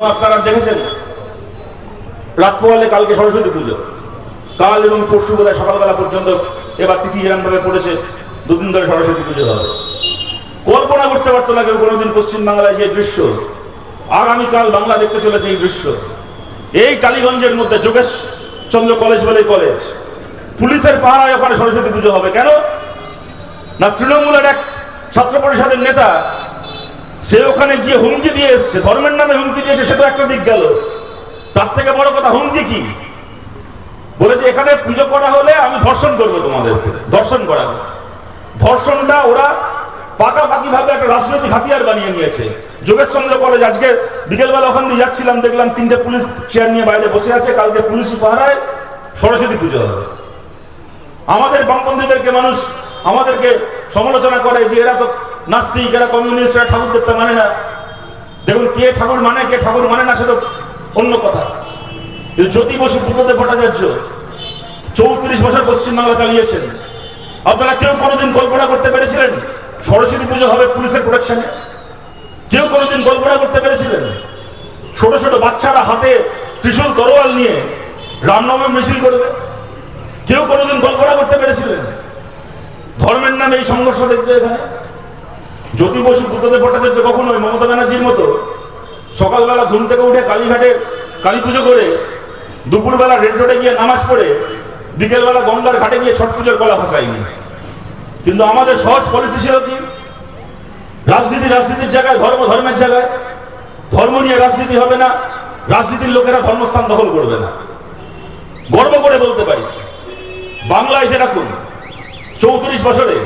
আপনারা দেখেছেন? রাত পোহালে কালকে সরস্বতী পুজো। কাল এবং পরশু বোধহয় সকালবেলা পর্যন্ত এবার তিথি যেরকম ভাবে পড়েছে, দুদিন ধরে সরস্বতী পুজো হবে। কল্পনা করতে পারতো না কেউ কোনোদিন পশ্চিমবাংলায় যে দৃশ্য। আগামীকাল বাংলা দেখতে চলেছে এই দৃশ্য। এই টালিগঞ্জের মধ্যে যোগেশ চন্দ্র কলেজ বলে কলেজ। পুলিশের পাহারায় ওখানে সরস্বতী পুজো হবে। কেন? না, তৃণমূলের এক ছাত্র পরিষদের নেতা সে ওখানে গিয়ে হুমকি দিয়ে এসছে। ধর্মের নামে হুমকি দিয়েছে, সে তো একটা দিক গেল। তার থেকে বড় কথা, হুমকি কি? বলেছে, এখানে পুজো করা হলে আমি ধর্ষণ করব তোমাদেরকে। ধর্ষণ করা। ধর্ষণটা ওরা পাকাপাকি ভাবে একটা রাজনৈতিক হাতিয়ার বানিয়ে নিয়েছে। যোগেশ চন্দ্র কলেজ, আজকে বিকেলবেলা ওখান দিয়ে যাচ্ছিলাম, দেখলাম তিনটে পুলিশ চেয়ার নিয়ে বাইরে বসে আছে। কালকে পুলিশি পাহারায় সরস্বতী পুজো হবে। আমাদের বামপন্থীদেরকে মানুষ আমাদেরকে সমালোচনা করে যে, এরা তো নাস্তিক এরা কমিউনিস্ট এরা ঠাকুর দেখতে মানে না। দেখুন, কে ঠাকুর মানে কে ঠাকুর মানে না, সেটা অন্য কথা। জ্যোতি বসু বুদ্ধদেব ভট্টাচার্য চৌত্রিশ বছর পশ্চিমবাংলা চালিয়েছেন। আপনারা কেউ কোনোদিন কল্পনা করতে পেরেছিলেন সরস্বতী পুজো হবে পুলিশের প্রোটেকশনে কেউ কোনোদিন কল্পনা করতে পেরেছিলেন? ছোট ছোট বাচ্চারা হাতে ত্রিশূল তরোয়াল নিয়ে রামনবমী মিছিল করবে? কেউ কোনোদিন কল্পনা করতে পেরেছিলেন? ধর্মের নামে এই সংঘর্ষ দেখবে এখানে? জ্যোতি বসু বুদ্ধদেব ভট্টাচার্য কখনোই মমতা ব্যানার্জির মতো সকালবেলা ঘুম থেকে উঠে কালীঘাটে কালী পুজো করে, দুপুরবেলা রেড রোডে গিয়ে নামাজ পড়ে, বিকেলবেলা গঙ্গার ঘাটে গিয়ে ছট পুজোর কলা ভাসায়নি। কিন্তু আমাদের সহজ পরিস্থিতি ছিল কি? রাজনীতি রাজনীতির জায়গায়, ধর্ম ধর্মের জায়গায়। ধর্ম নিয়ে রাজনীতি হবে না, রাজনীতির লোকেরা ধর্মস্থান দখল করবে না। গর্ব করে বলতে পারি, বাংলায় যেরকম চৌত্রিশ বছরে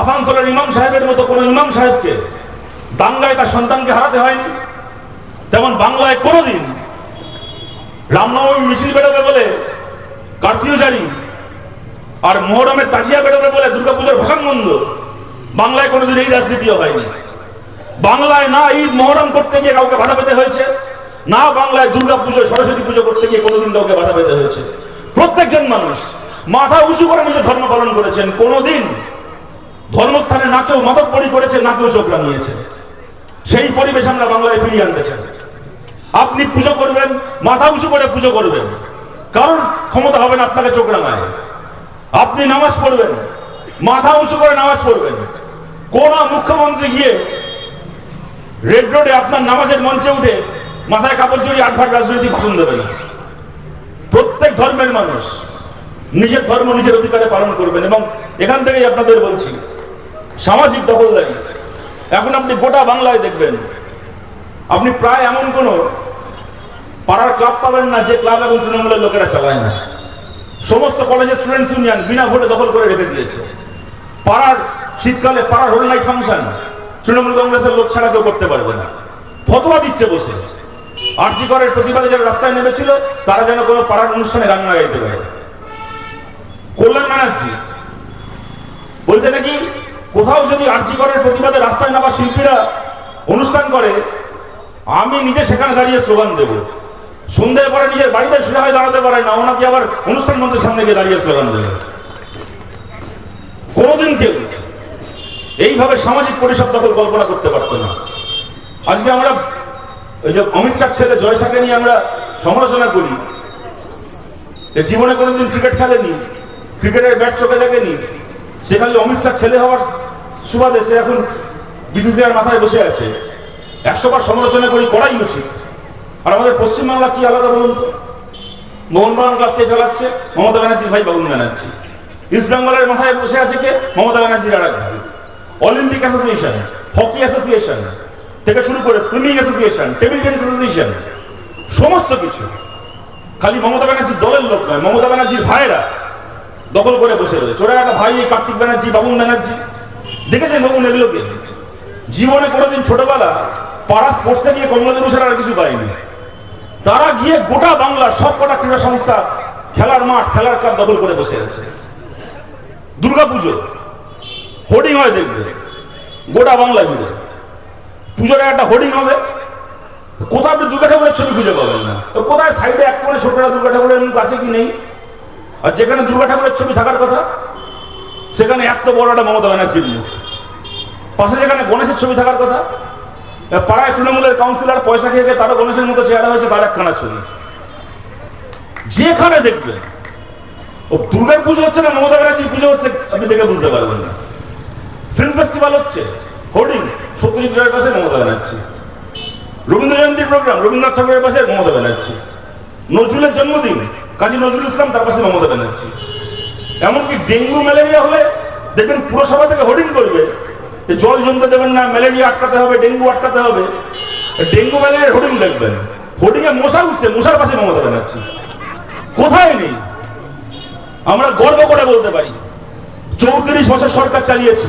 আসানসোলের ইমাম সাহেবের মতো কোনো ইমাম সাহেবকে দাঙ্গায় তার সন্তানকে হারাতে হয়নি। তেমন বাংলায় কোনোদিন রামনবমী মিছিল বেরোবে বলে কারফিউ জারি আর মোহরমের তাজিয়া বেরোবে বলে দুর্গাপূজার ভাষণ বন্ধ বাংলায় কোনোদিন এই রাজনীতিও হয়নি। বাংলায় না ঈদ, মোহরম করতে গিয়ে কাউকে বাধা পেতে হয়েছে, না বাংলায় দুর্গা পুজো সরস্বতী পুজো করতে গিয়ে কোনোদিন কাউকে বাধা পেতে হয়েছে। প্রত্যেকজন মানুষ মাথা উঁচু করে নিজের ধর্ম পালন করেছেন, কোনোদিন ধর্মস্থানে না কেউ মাদক পরি করেছে, না কেউ চোখ রাঙিয়েছে সেই পরিবেশ আমরা বাংলায় ফিরিয়ে আনতে চাই। আপনি পুজো করবেন, মাথা উঁচু করে পুজো করবেন। কারোর ক্ষমতা হবে না আপনাকে চোখ রাঙায় আপনি নামাজ পড়বেন, মাথা উঁচু করে নামাজ পড়বেন। কোন মুখ্যমন্ত্রী গিয়ে রেড রোডে আপনার নামাজের মঞ্চে উঠে মাথায় কাপড় জড়িয়ে আট ভাট রাজনৈতিক ভাষণ দেবে না। প্রত্যেক ধর্মের মানুষ নিজের ধর্ম, নিজের অধিকারে পালন করবেন এবং এখান থেকেই আপনাদের বলছি, সামাজিক দখলদারি। এখন আপনি গোটা বাংলায় দেখবেন, আপনি প্রায় এমন কোন পাড়ার ক্লাব পাবেন না যে ক্লাব এখন তৃণমূলের লোকেরা চালায় না। সমস্ত কলেজের স্টুডেন্টস ইউনিয়ন বিনা ভোটে দখল করে রেখে দিয়েছে। পাড়ার শীতকালে পাড়ার হোল নাইট ফাংশন তৃণমূল কংগ্রেসের লোক ছাড়া কেউ করতে পারবে না। ফতোয়া দিচ্ছে বসে। আরজি করের প্রতিবাদে যারা রাস্তায় নেমেছিল, তারা যেন কোনো পাড়ার অনুষ্ঠানে গান না গাইতে পারে। কল্যাণ ব্যানার্জি। বলছে নাকি, কোথাও যদি আরজি করের প্রতিবাদে রাস্তায় নামা শিল্পীরা অনুষ্ঠান করে, আমি নিজে সেখানে দাঁড়িয়ে স্লোগান দেব। সন্ধ্যের পরে নিজের বাড়িতে সোজা হয়ে দাঁড়াতে পারে না ওনাকে আবার অনুষ্ঠান মঞ্চের সামনে গিয়ে দাঁড়িয়ে স্লোগান দেবে। কোনোদিন কেউ এইভাবে সামাজিক পরিষদ দখল কল্পনা করতে পারতো না। আজকে আমরা ওই যে অমিত শাহ ছেলে জয় শাহকে নিয়ে আমরা সমালোচনা করি জীবনে কোনোদিন ক্রিকেট খেলেনি ক্রিকেটের ব্যাট চোখে দেখেনি। সে খালি অমিত শাহ ছেলে হওয়ার সুবাদে সে এখন বিসিসিআর মাথায় বসে আছে। একশো বার সমালোচনা করি, করাই উচিত। আর আমাদের পশ্চিমবাংলা কি আলাদা বলুন তো? মোহনবাগান ক্লাব কে চালাচ্ছে? মমতা ব্যানার্জির ভাই বাবুন ব্যানার্জি। ইস্ট বেঙ্গলের মাথায় বসে আছে কে? মমতা ব্যানার্জির আর এক ভাই। অলিম্পিক অ্যাসোসিয়েশন হকি অ্যাসোসিয়েশন থেকে শুরু করে swimming association table tennis association সমস্ত কিছু। খালি মমতা ব্যানার্জির দলের লোক নয়, মমতা ব্যানার্জির ভাইয়েরা দখল করে বসে রয়েছে। ওরা একটা ভাই, কার্তিক ব্যানার্জি বাবুন ব্যানার্জি। দেখেছেন বাবুন এগুলোকে? জীবনে কোনোদিন ছোটবেলা পাড়া স্পোর্টসে গিয়ে কমলাদেবু ছাড়া আর কিছু পায়নি তারা গিয়ে গোটা বাংলা সব কটা ক্রীড়া সংস্থা, খেলার মাঠ, খেলার ক্লাব দখল করে বসে আছে। দুর্গাপুজো হোর্ডিং হয় দেখবে। গোটা বাংলা জুড়ে। পুজোর একটা হোর্ডিং হবে। কোথাও আপনি দুর্গা ঠাকুরের ছবি খুঁজে পাবেন না। কোথায় সাইডে এক করে ছোটরা দুর্গা ঠাকুরের মুখ আছে কি নেই? আর যেখানে দুর্গা ঠাকুরের ছবি থাকার কথা, সেখানে এত বড় একটা মমতা ব্যানার্জির মুখ পাশে যেখানে গণেশের ছবি থাকার কথা পাড়ায় তৃণমূলের কাউন্সিলর পয়সা খেয়ে খেয়ে তারও গণেশের মতো চেহারা হয়েছে, তার একখানা ছবি। যেখানে দেখবেন, ও দুর্গার পুজো হচ্ছে না, মমতা ব্যানার্জির পুজো হচ্ছে, আপনি দেখে বুঝতে পারবেন না। ফিল্ম ফেস্টিভ্যাল হচ্ছে হোর্ডিং সত্যজিৎ রায়ের পাশে মমতা ব্যানার্জি। রবীন্দ্র জয়ন্তীর প্রোগ্রাম রবীন্দ্রনাথ ঠাকুরের পাশে মমতা ব্যানার্জি। নজরুলের জন্মদিন কাজী নজরুল ইসলাম তার পাশে মমতা ব্যানার্জি। এমনকি ডেঙ্গু ম্যালেরিয়া হলে দেখবেন পুরসভা থেকে হোর্ডিং করবে যে জল জমতে দেবেন না, ম্যালেরিয়া আটকাতে হবে, ডেঙ্গু আটকাতে হবে। ডেঙ্গু ম্যালেরিয়ার হোর্ডিং দেখবেন। হোর্ডিং এ মশা উঠছে, মশার পাশে মমতা ব্যানার্জি। কোথায় নেই? আমরা গর্ব করে বলতে পারি, চৌত্রিশ বছর সরকার চালিয়েছি।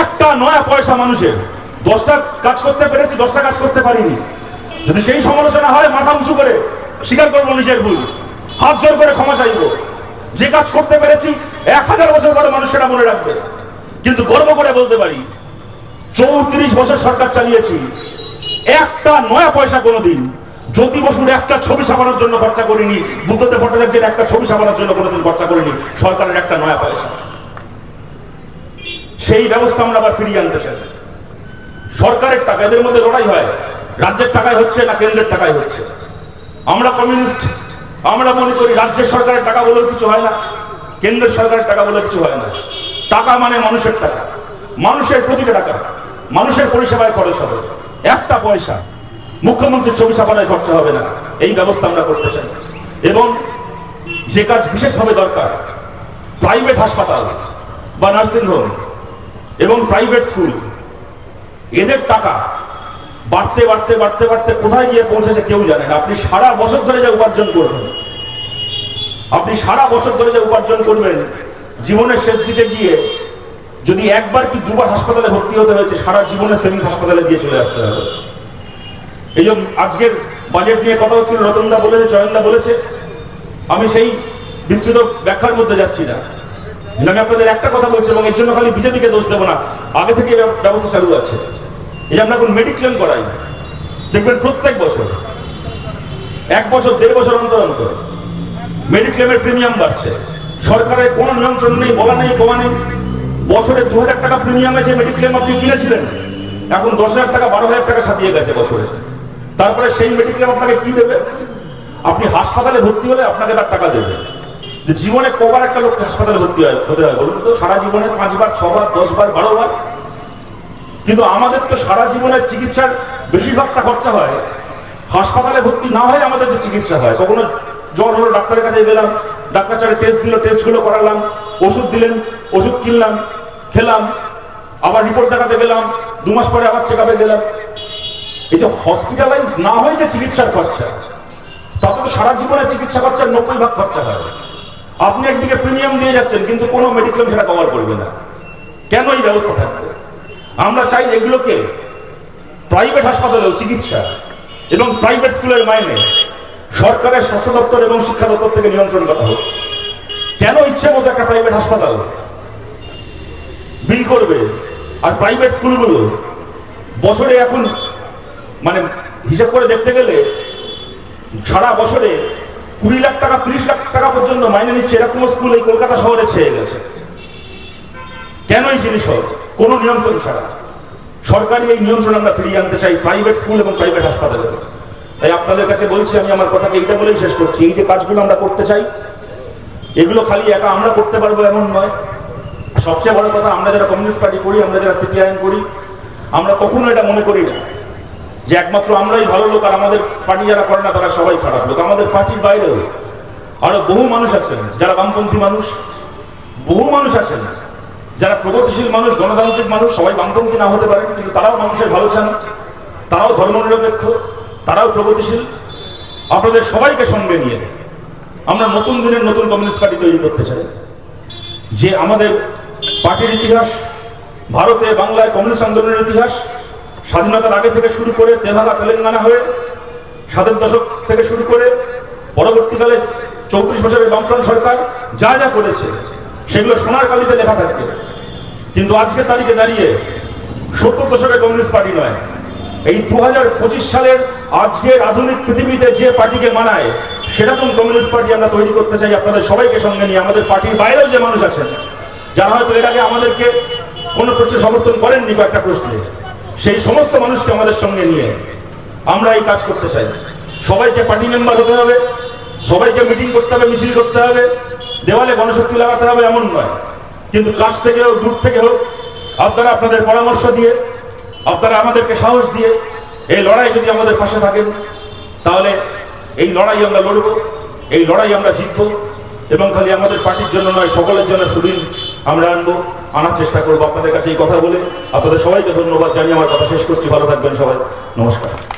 একটা নয়া পয়সা মানুষের। দশটা কাজ করতে পেরেছি, দশটা কাজ করতে পারিনি। যদি সেই সমালোচনা হয়, মাথা উঁচু করে স্বীকার করব নিজের ভুল। হাত জোর করে ক্ষমা চাইব। যে কাজ করতে পেরেছি, এক হাজার বছর পরে সেটা মনে রাখবে। কিন্তু গর্ব করে বলতে পারি, চৌত্রিশ বছর সরকার চালিয়েছি। একটা নয়া পয়সা কোনোদিন জ্যোতি বসুর একটা ছবি ছাপানোর জন্য খরচা করিনি, বুদ্ধদেব ভট্টাচার্যের একটা ছবি ছাপানোর জন্য কোনোদিন খরচা করিনি, সরকারের একটা নয়া পয়সা। সেই ব্যবস্থা আমরা আবার ফিরিয়ে আনতে চাই। সরকারের টাকা, এদের মধ্যে লড়াই হয়, রাজ্যের টাকায় হচ্ছে না কেন্দ্রের টাকায় হচ্ছে? আমরা কমিউনিস্ট আমরা মনে করি রাজ্যের সরকারের টাকা বলেও কিছু হয় না কেন্দ্রের সরকারের টাকা বলে কিছু হয় না। টাকা মানে মানুষের টাকা। মানুষের প্রতিটা টাকা। মানুষের পরিষেবায় খরচ হবে। একটা পয়সা মুখ্যমন্ত্রীর ছবি ছাপানোয় খরচা হবে না। এই ব্যবস্থা আমরা করতে চাই। এবং যে কাজ বিশেষভাবে দরকার প্রাইভেট হাসপাতাল বা নার্সিংহোম এবং প্রাইভেট স্কুল এদের টাকা বাড়তে বাড়তে বাড়তে বাড়তে কোথায় গিয়ে পৌঁছেছে কেউ জানেন আপনি সারা বছর ধরে যা উপার্জন করবেন আপনি সারা বছর ধরে যা উপার্জন করবেন, জীবনের শেষ দিকে গিয়ে যদি একবার কি দুবার হাসপাতালে ভর্তি হতে হয়েছে, সারা জীবনের সেভিংস হাসপাতালে দিয়ে চলে আসতে হবে। এই জন্য আজকের বাজেট নিয়ে কথা হচ্ছিল রতনদা বলেছে জয়নদা বলেছে। আমি সেই বিস্তৃত ব্যাখ্যার মধ্যে যাচ্ছি না। আমি আপনাদের একটা কথা বলছি এবং এর জন্য খালি বিজেপিকে দোষ দেবো না। আগে থেকে ব্যবস্থা চালু আছে। এই যে আমরা এখন মেডিক্লেম করাই, দেখবেন প্রত্যেক বছর, এক বছর, দেড় বছর অন্তর অন্তর মেডিক্লেমের প্রিমিয়াম বাড়ছে। সরকারের কোনো নিয়ন্ত্রণ নেই, বলা নেই, কমা নেই। বছরে দু হাজার টাকা প্রিমিয়ামে যে মেডিক্লেম আপনি কিনেছিলেন। এখন দশ হাজার টাকা, বারো হাজার টাকা ছাপিয়ে গেছে বছরে। তারপরে সেই মেডিক্লেম আপনাকে কি দেবে? আপনি হাসপাতালে ভর্তি হলে আপনাকে তার টাকা দেবে। যে জীবনে কবার একটা লোক হাসপাতালে ভর্তি হয়, হতে হয়, বলুন তো? সারা জীবনে পাঁচবার, ছবার, দশবার বারো বার কিন্তু আমাদের তো সারা জীবনের চিকিৎসার বেশিরভাগটা খরচা হয়। হাসপাতালে ভর্তি না হয় আমাদের যে চিকিৎসা হয়, কখনো জ্বর হলো ডাক্তারের কাছে গেলাম, ডাক্তার চারে টেস্ট দিল টেস্টগুলো করালাম, ওষুধ দিলেন, ওষুধ কিনলাম, খেলাম, আবার রিপোর্ট দেখাতে গেলাম, দু মাস পরে আবার চেক আপে গেলাম। এই যে হসপিটালাইজ না হয়ে যে চিকিৎসার খরচা, তাতে তো সারা জীবনের চিকিৎসা খরচার নব্বই ভাগ খরচা হয়। আপনি একদিকে প্রিমিয়াম দিয়ে যাচ্ছেন, কিন্তু কোনো মেডিক্লেম সেটা কভার করবে না। কেন এই ব্যবস্থা থাকবে? আমরা চাই এগুলোকে প্রাইভেট হাসপাতালেও চিকিৎসা এবং প্রাইভেট স্কুলের মাইনে সরকারের স্বাস্থ্য দপ্তর এবং শিক্ষা দপ্তর থেকে নিয়ন্ত্রণ করা হোক। কেন ইচ্ছে মতো একটা প্রাইভেট হাসপাতাল বিল করবে আর প্রাইভেট স্কুলগুলো বছরে এখন মানে হিসাব করে দেখতে গেলে সারা বছরে কুড়ি লাখ টাকা, তিরিশ লাখ টাকা পর্যন্ত মাইনে নিচ্ছে এরকম স্কুল এই কলকাতা শহরে ছেয়ে গেছে। কেন এই জিনিস হয়? কোনো নিয়ন্ত্রণ ছাড়া। সরকারি এই নিয়ন্ত্রণ আমরা ফিরিয়ে আনতে চাই প্রাইভেট স্কুল এবং প্রাইভেট হাসপাতালে তাই আপনাদের কাছে বলছি, আমি আমার কথাকে এইটা বলেই শেষ করছি। এই যে কাজগুলো আমরা করতে চাই, এগুলো খালি একা আমরা করতে পারব এমন নয়। সবচেয়ে বড় কথা, আমরা যারা কমিউনিস্ট পার্টি করি, আমরা যারা সিপিআইএম করি, আমরা কখনো এটা মনে করি না যে একমাত্র আমরাই ভালো লোক আর আমাদের পার্টি যারা করে না, তারা সবাই খারাপ লোক। আমাদের পার্টির বাইরেও আরও বহু মানুষ আছেন যারা বামপন্থী মানুষ, বহু মানুষ আছেন যারা প্রগতিশীল মানুষ, গণতান্ত্রিক মানুষ, সবাই বামপন্থী না হতে পারেন, কিন্তু তারাও মানুষের ভালো চান, তারাও ধর্মনিরপেক্ষ তারাও প্রগতিশীল। আপনাদের সবাইকে সঙ্গে নিয়ে আমরা নতুন দিনের নতুন কমিউনিস্ট পার্টি তৈরি করতে চাই। যে আমাদের পার্টির ইতিহাস, ভারতে বাংলায় কমিউনিস্ট আন্দোলনের ইতিহাস, স্বাধীনতার আগে থেকে শুরু করে তেভাগা তেলেঙ্গানা হয়ে সাতের দশক থেকে শুরু করে পরবর্তীকালে চৌত্রিশ বছরের বামফ্রন্ট সরকার যা যা করেছে, সেগুলো সোনার কালিতে লেখা থাকবে। কিন্তু আজকে তারিখে দাঁড়িয়ে সত্তর দশকের কমিউনিস্ট পার্টি নয় এই দু হাজার পঁচিশ সালের আজকের আধুনিক পৃথিবীতে যে পার্টিকে মানায়, সেরকম কমিউনিস্ট পার্টি আমরা তৈরি করতে চাই আপনাদের সবাইকে সঙ্গে নিয়ে। আমাদের পার্টির বাইরেও যে মানুষ আছেন, যারা হয়তো এর আগে আমাদেরকে কোনো প্রশ্নে সমর্থন করেননি কয়েকটা প্রশ্নে, সেই সমস্ত মানুষকে আমাদের সঙ্গে নিয়ে আমরা এই কাজ করতে চাই। সবাইকে পার্টি মেম্বার হতে হবে, সবাইকে মিটিং করতে হবে, মিছিল করতে হবে, দেওয়ালে গণশক্তি লাগাতে হবে, এমন নয়। কিন্তু কাছ থেকে হোক, দূর থেকে হোক, আপনারা আপনাদের পরামর্শ দিয়ে আপনারা আমাদেরকে সাহস দিয়ে এই লড়াই যদি আমাদের পাশে থাকেন, তাহলে এই লড়াই আমরা লড়ব, এই লড়াই আমরা জিতব এবং খালি আমাদের পার্টির জন্য নয়, সকলের জন্য সুদিন আমরা আনব। আনার চেষ্টা করব আপনাদের কাছে এই কথা বলে। আপনাদের সবাইকে ধন্যবাদ জানিয়ে আমার কথা শেষ করছি। ভালো থাকবেন সবাই। নমস্কার।